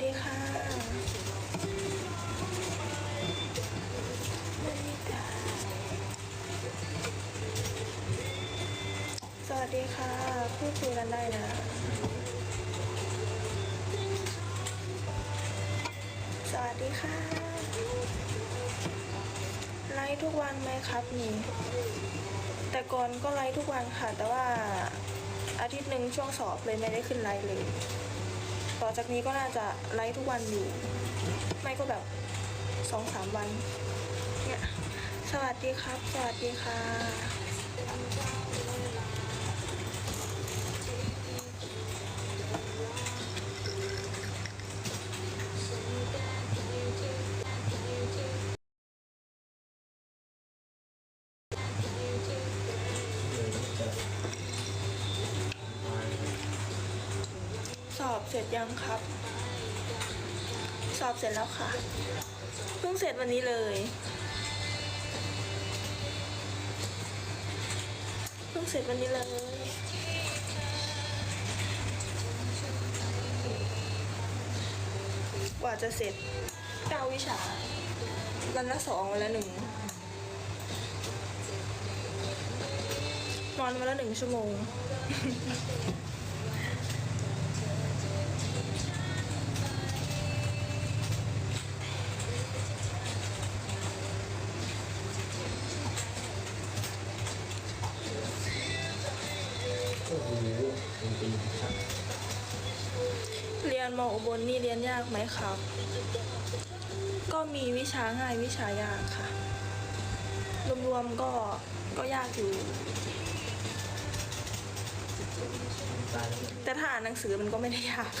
ดีค่ะสวัสดีค่ะพูดคุยกันได้นะสวัสดีค่ะไลฟ์ทุกวันไหมครับนี่แต่ก่อนก็ไลฟ์ทุกวันค่ะ แต่ว่าอาทิตย์หนึ่งช่วงสอบเลยไม่ได้ขึ้นไลฟ์เลย ต่อจากนี้ก็น่าจะไลฟ์ทุกวันอยู่ ไม่ก็แบบสองสามวัน เนี่ย สวัสดีครับ สวัสดีค่ะ เสร็จยังครับ สอบเสร็จแล้วค่ะ เพิ่งเสร็จวันนี้เลย เพิ่งเสร็จวันนี้เลยกว่าจะเสร็จเก้าวิชา วันละสองวันละหนึ่งนอนวันละหนึ่งชั่วโมง มอุบลนี่เรียนยากไหมครับ ก็มีวิชาง่ายวิชายากค่ะ รวมๆก็ก็ยากอยู่ แต่ถ้าอ่านหนังสือมันก็ไม่ได้ยาก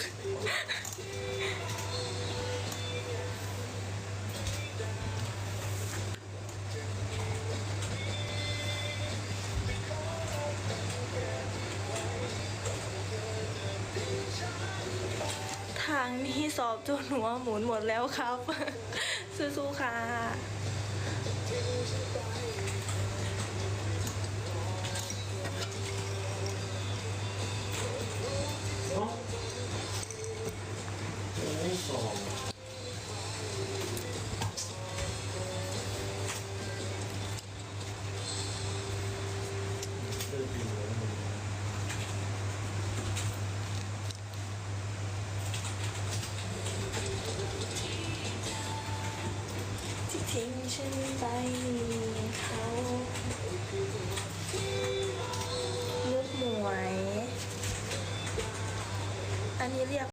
ทางนี้สอบจนหัวหมุนหมดแล้วครับ สู้ๆค่ะโอ้สอง ทิ้งฉันไปเขา